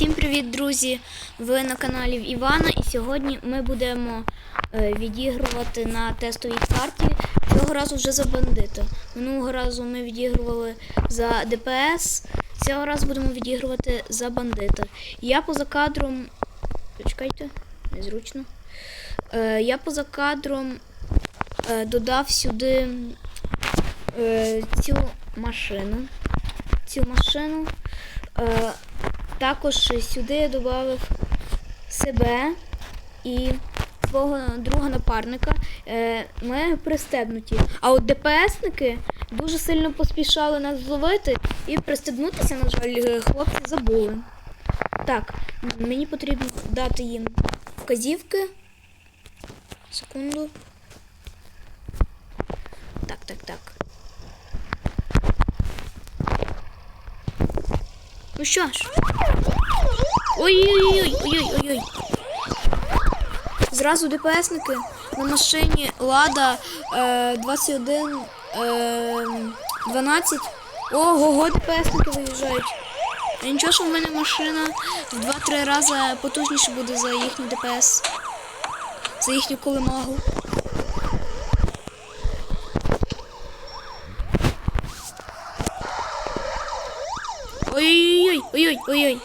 Всім привіт, друзі! Ви на каналі Івана, і сьогодні ми будемо е, відігрувати на тестовій карті. Цього разу вже за бандита. Минулого разу ми відігрували за ДПС. Цього разу будемо відігрувати за бандита. Я поза кадром. Почекайте, незручно. Е, я поза кадром е, додав сюди цю машину. Цю машину. Також сюди я додав себе і свого друга напарника. Е, Ми пристебнуті. А от ДПСники дуже сильно поспішали нас зловити і пристебнутися, на жаль, е, хлопці забули. Так, мені потрібно дати їм вказівки. Секунду. Так, так, так. Ну що ж. Ой-ой-ой, ой-ой-ой. Зразу ДПСники на машині Лада е, 21 е, 12. Ого, ДПСники виїжджають. Нічого, що в мене машина в 2-3 рази потужніше буде за їхній ДПС. За їхню колемагу. Ой-ой-ой, ой-ой.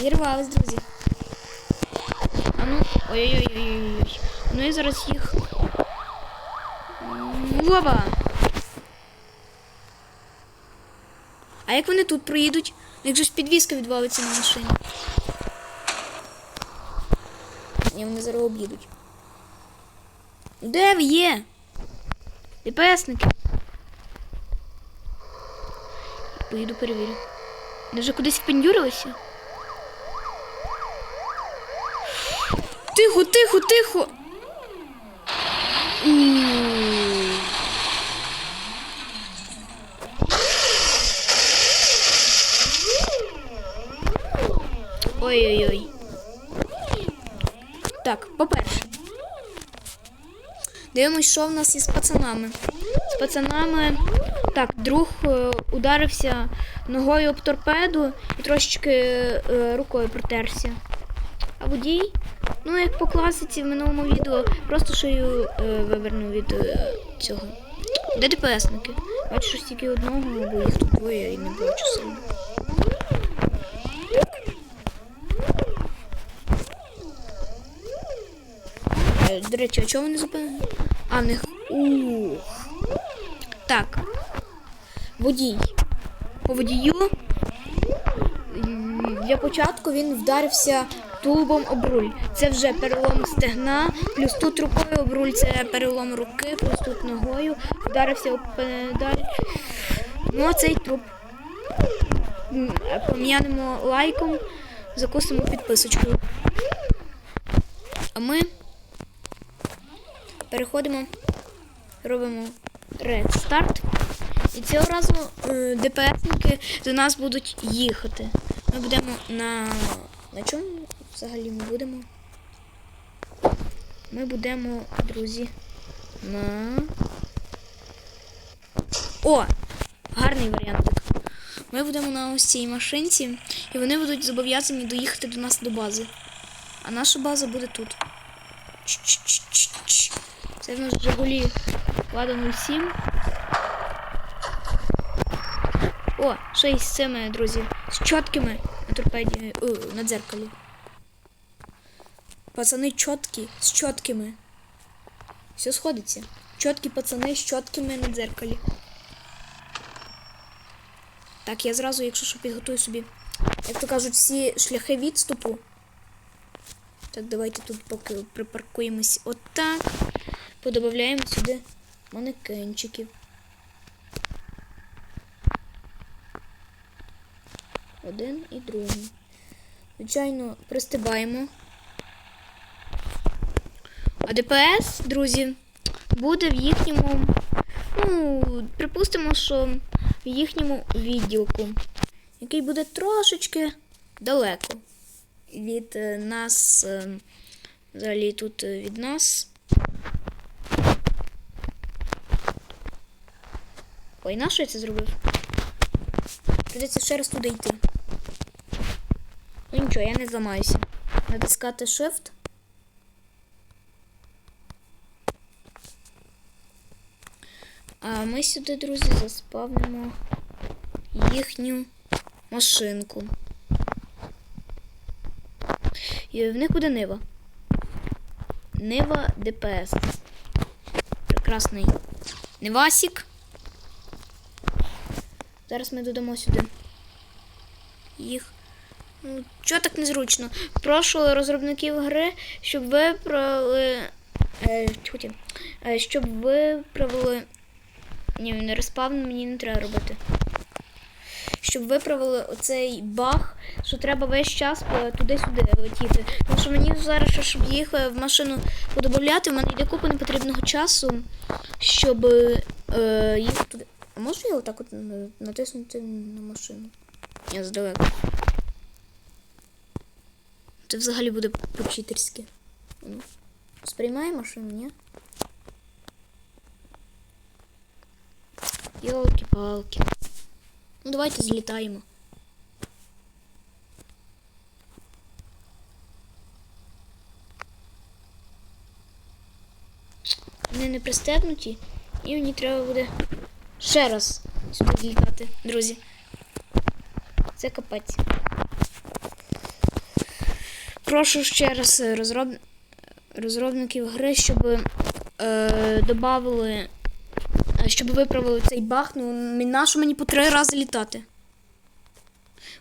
Зірвались, друзі. А ну, ой-ой-ой-ой-ой. Ну і зараз їх. Опа! А як вони тут проїдуть? Як же ж підвізка відвалиться на машині? Ні, вони зараз об'їдуть. Де ви є? ДПСники. Поїду перевірю. Вони вже кудись впендюрилися? Тихо, тихо, тихо. Ой-ой-ой. Так, по-перше. Дивимось, що в нас із пацанами. З пацанами. Так, друг е, ударився ногою об торпеду і трошечки е, рукою протерся. А водій, ну як по класиці в минулому відео, просто шию е, вивернув від цього. Де ДПСники? Бачу, що тільки одного, бо їх тут двоє і не бачу сильно. До речі, а чого вони зупинили? А, в них. Ух. Так. Водій. По водію. Для початку він вдарився тулубом об руль. Це вже перелом стегна, плюс тут рукою об руль це перелом руки, плюс тут ногою. Вдарився об педаль. Ну, а цей труп. Пом'янемо лайком, закусимо підписочкою. А ми переходимо, робимо редстарт. І цього разу е, ДПСники до нас будуть їхати. Ми будемо на. На чому взагалі ми будемо? Ми будемо, друзі, на. О! Гарний варіант. Ми будемо на ось цій машинці, і вони будуть зобов'язані доїхати до нас до бази. А наша база буде тут. Ч-ч-ч-ч-ч. Це в нас Жигулі Лада 07. О, ще й з цими, друзі, з чіткими на торпеді, о, на дзеркалі. Пацани чіткі, з чіткими. Все сходиться. Чіткі пацани з чіткими на дзеркалі. Так, я зразу, якщо що, підготую собі, як то кажуть, всі шляхи відступу. Так, давайте тут поки припаркуємось отак. Подобавляємо сюди манекенчиків. Один і другий. Звичайно, пристибаємо. А ДПС, друзі, буде в їхньому. Ну, припустимо, що в їхньому відділку, який буде трошечки далеко від е, нас, е, взагалі тут е, від нас. Ой, на що я це зробив? Придеться ще раз туди йти. Ну нічого, я не зламаюся. Натискати Shift. А ми сюди, друзі, заспавнимо їхню машинку. І в них буде Нива. Нива ДПС. Прекрасний Невасік. Зараз ми додамо сюди їх. Чого так незручно? Прошу розробників гри, щоб виправили. Е, тьфу ті. е, щоб виправили. Ні, не респавн мені не треба робити. Щоб виправили оцей баг, що треба весь час е, туди-сюди летіти. Тому що мені зараз, щоб їх е, в машину подобавляти, в мене йде купа непотрібного часу, щоб е, їх туди. А можу я отак от е, натиснути на машину? Я здалеку. Це взагалі буде по-читерськи. Ну, Сприймає машину, ні? Йолки-палки. Ну давайте злітаємо. Вони не пристебнуті, і мені треба буде ще раз сюди злітати, друзі. Це капець. Прошу ще раз е, розроб... розробників гри, щоб е, додали, е, щоб виправили цей баг. Ну, на що мені по три рази літати?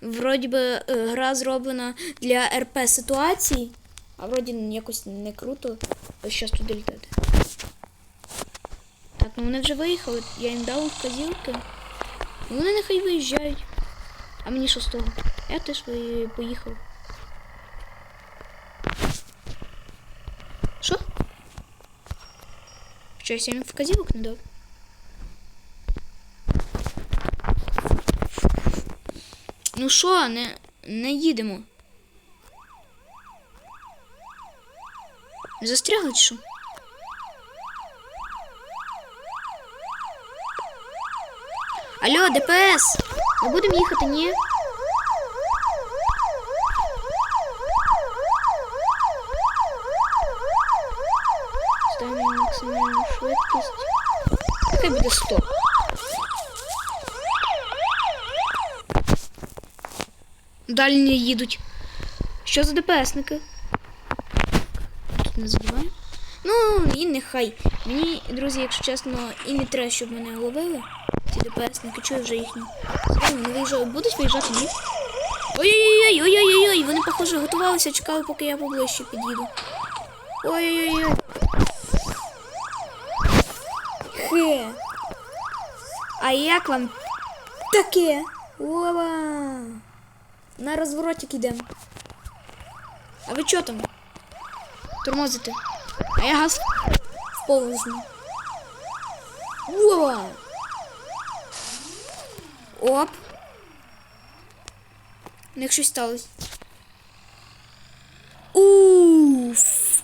Вроді би е, гра зроблена для РП ситуацій, а вроді якось не круто ось щас туди літати. Так, ну вони вже виїхали, я їм дав вказівки. Ну, Вони нехай виїжджають. А мені що з того? Я теж поїхав. Що? Щось я їм вказівок не. Ну що, не, не їдемо. Застрягли чи що? Алло, ДПС! Ми будемо їхати, ні? Далі не їдуть. Що за ДПСники? Тут не забуваю. Ну, і нехай. Мені, друзі, якщо чесно, і не треба, щоб мене ловили. Ці ДПСники, чую вже їхні. Вони виїжджають. Будуть виїжджати, ні? Ой-ой-ой, ой-ой-ой, вони, похоже, готувалися, чекали, поки я поближче під'їду. Ой-ой-ой. Хе. А як вам таке? Ова. На розворотик йдемо. А ви чого там? Тормозите. А я газ в пол візьму. Ова. Оп. У них щось сталося. Уф.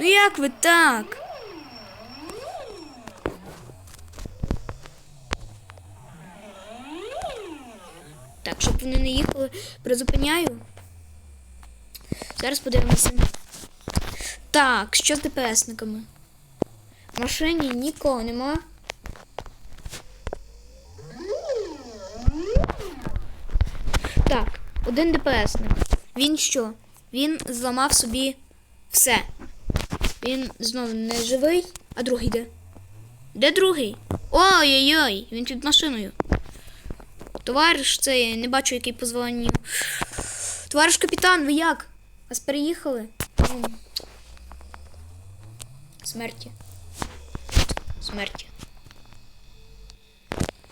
Ну як ви так? Так, щоб вони не їхали, призупиняю. Зараз подивимося. Так, що з ДПСниками? В машині нікого нема. Так, один ДПСник. Він що? Він зламав собі все. Він знову не живий, а другий де? Де другий? Ой-ой-ой, він під машиною. Товариш цей, не бачу, який по званню. Товариш капітан, ви як? Вас переїхали? Смерті. Смерті.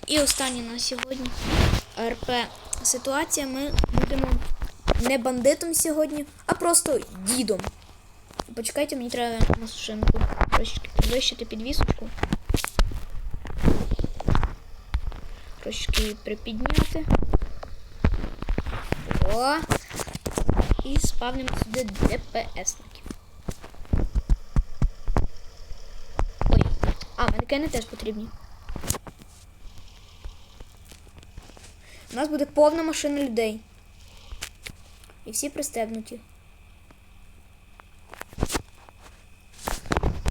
І останнє на сьогодні РП ситуація. Ми будемо не бандитом сьогодні, а просто дідом. Почекайте, мені треба машинку трошечки підвищити підвісочку. Трошки припідняти. О! І спавнимо сюди ДПСників. Ой. А, манекени теж потрібні. У нас буде повна машина людей. І всі пристебнуті.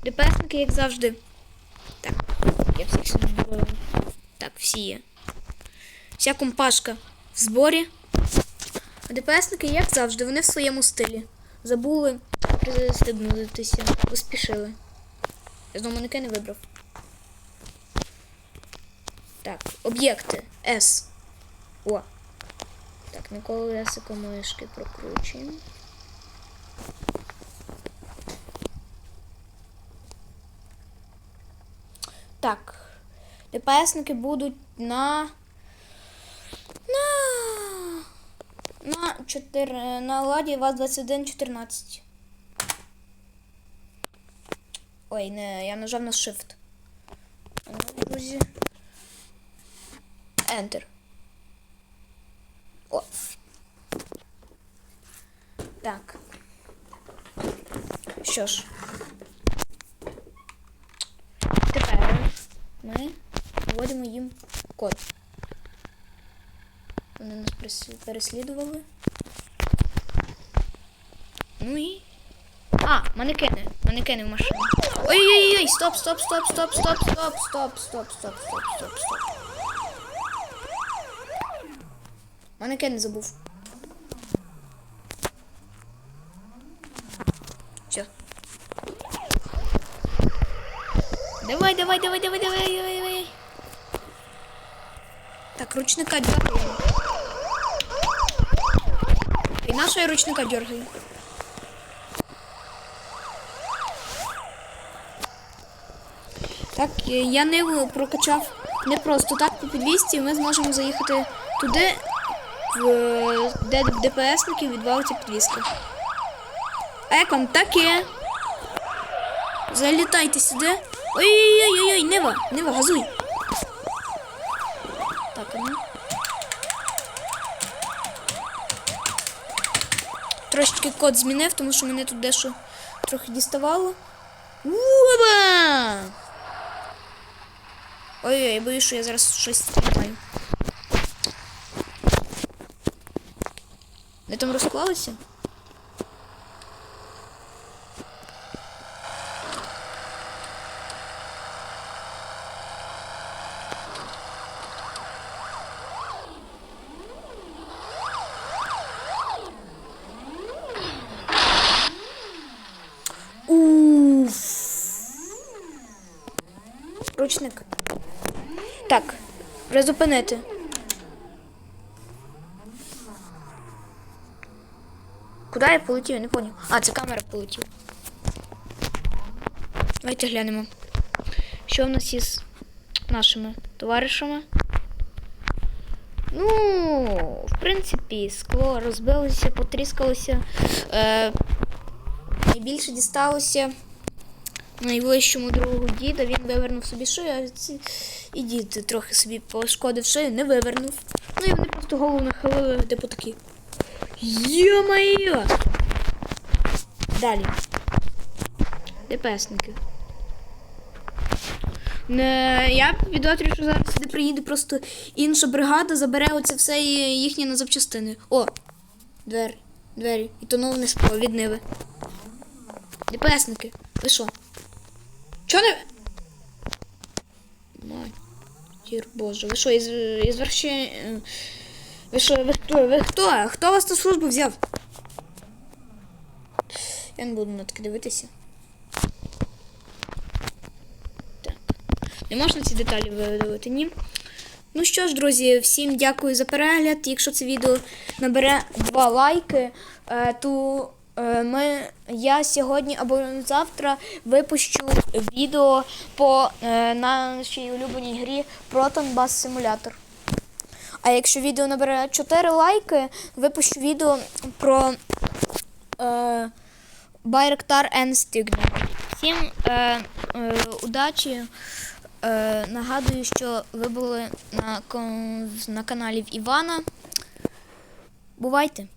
ДПСники, як завжди. Так, я всіх сюди. Так, всі є. Вся компашка в зборі. ДПСники, як завжди, вони в своєму стилі. Забули пристебнутися, поспішили. Я знову манекен не вибрав. Так, об'єкти. С. О. Так, на колесико мишки прокручуємо. Так. ДПСники будуть. На. На 4. На ладі ВАЗ 2114. Ой, не, я нажав на Shift. Друзі. Enter. О. Так. Що ж. Тепер ми вводимо їм код. Переслідували. Ну і. А, манекени. Манекени в машині. Ой-ой-ой, стоп, стоп, стоп, стоп, стоп, стоп, стоп, стоп, стоп, стоп, стоп, стоп. Манекен забув. Все. Давай, давай, давай, давай, давай, давай, давай. Так, ручника дергаємо. І нашого ручника дергаю. Так, е, я не прокачав не просто так по підвісті, ми зможемо заїхати туди, е, де в ДПСників відвалиться підвіска. А як вам таке? Залітайте сюди. Ой-ой-ой, Нева, Нева, газуй. Так, а ну. Трошечки код змінив, тому що мене тут дещо трохи діставало. Уба! Ой-ой, я боюсь, що я зараз щось тримаю. Де там розклалися? Уф. Ручник. Так, призупинити. Куди я полетів? Я не поняв. А, це камера полетів. Давайте глянемо. Що в нас із нашими товаришами? Ну, в принципі, скло розбилося, потріскалося. Е, найбільше дісталося найближчому другу діда. Він вивернув собі шию, а ці... і дід трохи собі пошкодив шию, не вивернув. Ну і вони просто голову нахилили, типу такі. Йо-моє! Далі. ДПСники. Не, я підозрюю, що зараз сюди приїде просто інша бригада, забере оце все їхнє на запчастини. О! Двері, двері. І то не від ниви. ДПСники, ви що? Чо не. Матір Боже, ви що, із, із верші... Ви що, ви хто? Ви хто? Хто вас на службу взяв? Я не буду на таке дивитися. Так. Не можна ці деталі видалити, ні? Ну що ж, друзі, всім дякую за перегляд. Якщо це відео набере 2 лайки, е, то ми, я сьогодні або завтра випущу відео по е, нашій улюбленій грі Proton Bus Simulator. А якщо відео набере 4 лайки, випущу відео про е, Байрактар and. Всім е, е, удачі. Е, нагадую, що ви були на, на каналі Івана. Бувайте!